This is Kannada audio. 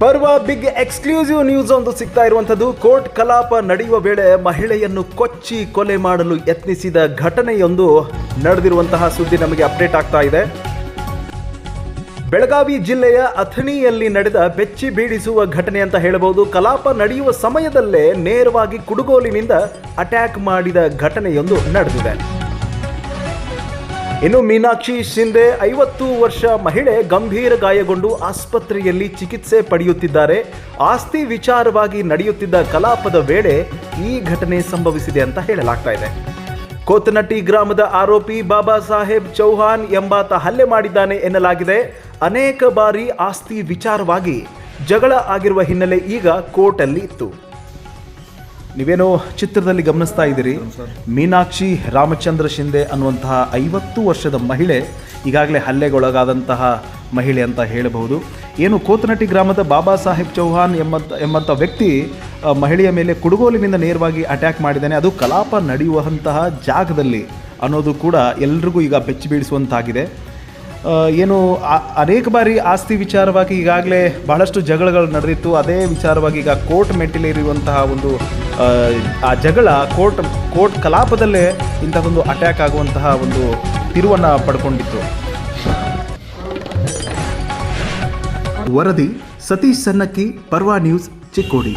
ಪರ್ವ ಬಿಗ್ ಎಕ್ಸ್ಕ್ಲೂಸಿವ್ ನ್ಯೂಸ್ ಒಂದು ಸಿಗ್ತಾ ಇರುವಂತದ್ದು ಕೋರ್ಟ್ ಕಲಾಪ ನಡೆಯುವ ವೇಳೆ ಮಹಿಳೆಯನ್ನು ಕೊಚ್ಚಿ ಕೊಲೆ ಮಾಡಲು ಯತ್ನಿಸಿದ ಘಟನೆಯೊಂದು ನಡೆದಿರುವಂತಹ ಸುದ್ದಿ ನಮಗೆ ಅಪ್ಡೇಟ್ ಆಗ್ತಾ ಇದೆ. ಬೆಳಗಾವಿ ಜಿಲ್ಲೆಯ ಅಥಣಿಯಲ್ಲಿ ನಡೆದ ಬೆಚ್ಚಿ ಬೀಳಿಸುವ ಘಟನೆ ಅಂತ ಹೇಳಬಹುದು. ಕಲಾಪ ನಡೆಯುವ ಸಮಯದಲ್ಲೇ ನೇರವಾಗಿ ಕುಡುಗೋಲಿನಿಂದ ಅಟ್ಯಾಕ್ ಮಾಡಿದ ಘಟನೆಯೊಂದು ನಡೆದಿದೆ. ಇನ್ನು ಮೀನಾಕ್ಷಿ ಶಿಂದೆ ಐವತ್ತು ವರ್ಷ ಮಹಿಳೆ ಗಂಭೀರ ಗಾಯಗೊಂಡು ಆಸ್ಪತ್ರೆಯಲ್ಲಿ ಚಿಕಿತ್ಸೆ ಪಡೆಯುತ್ತಿದ್ದಾರೆ. ಆಸ್ತಿ ವಿಚಾರವಾಗಿ ನಡೆಯುತ್ತಿದ್ದ ಕಲಾಪದ ವೇಳೆ ಈ ಘಟನೆ ಸಂಭವಿಸಿದೆ ಅಂತ ಹೇಳಲಾಗ್ತಾ ಇದೆ. ಕೋತನಟ್ಟಿ ಗ್ರಾಮದ ಆರೋಪಿ ಬಾಬಾ ಸಾಹೇಬ್ ಚೌಹಾನ್ ಎಂಬಾತ ಹಲ್ಲೆ ಮಾಡಿದ್ದಾನೆ ಎನ್ನಲಾಗಿದೆ. ಅನೇಕ ಬಾರಿ ಆಸ್ತಿ ವಿಚಾರವಾಗಿ ಜಗಳ ಆಗಿರುವ ಹಿನ್ನೆಲೆ ಈಗ ಕೋರ್ಟಲ್ಲಿ ಇತ್ತು. ನೀವೇನೋ ಚಿತ್ರದಲ್ಲಿ ಗಮನಿಸ್ತಾ ಇದ್ದೀರಿ. ಮೀನಾಕ್ಷಿ ರಾಮಚಂದ್ರ ಶಿಂದೆ ಅನ್ನುವಂತಹ ಐವತ್ತು ವರ್ಷದ ಮಹಿಳೆ, ಈಗಾಗಲೇ ಹಲ್ಲೆಗೊಳಗಾದಂತಹ ಮಹಿಳೆ ಅಂತ ಹೇಳಬಹುದು. ಏನು ಕೋತನಟ್ಟಿ ಗ್ರಾಮದ ಬಾಬಾ ಸಾಹೇಬ್ ಚೌಹಾನ್ ಎಂಬಂತ ಎಂಬಂಥ ವ್ಯಕ್ತಿ ಮಹಿಳೆಯ ಮೇಲೆ ಕುಡುಗೋಲಿನಿಂದ ನೇರವಾಗಿ ಅಟ್ಯಾಕ್ ಮಾಡಿದ್ದಾನೆ. ಅದು ಕಲಾಪ ನಡೆಯುವಂತಹ ಜಾಗದಲ್ಲಿ ಅನ್ನೋದು ಕೂಡ ಎಲ್ರಿಗೂ ಈಗ ಬೆಚ್ಚಿ ಬೀಳಿಸುವಂತಾಗಿದೆ. ಏನು ಅನೇಕ ಬಾರಿ ಆಸ್ತಿ ವಿಚಾರವಾಗಿ ಈಗಾಗಲೇ ಬಹಳಷ್ಟು ಜಗಳಗಳು ನಡೆದಿತ್ತು. ಅದೇ ವಿಚಾರವಾಗಿ ಈಗ ಕೋರ್ಟ್ ಮೆಟ್ಟಿಲೇರಿರುವಂತಹ ಒಂದು ಆ, ಜಗಳ ಕೋರ್ಟ್ ಕೋರ್ಟ್ ಕಲಾಪದಲ್ಲೇ ಇಂಥದ್ದೊಂದು ಅಟ್ಯಾಕ್ ಆಗುವಂತಹ ಒಂದು ತಿರುವನ್ನು ಪಡ್ಕೊಂಡಿತ್ತು. ವರದಿ ಸತೀಶ್ ಸನ್ನಕ್ಕಿ ಪರ್ವಾ ನ್ಯೂಸ್ ಚಿಕ್ಕೋಡಿ.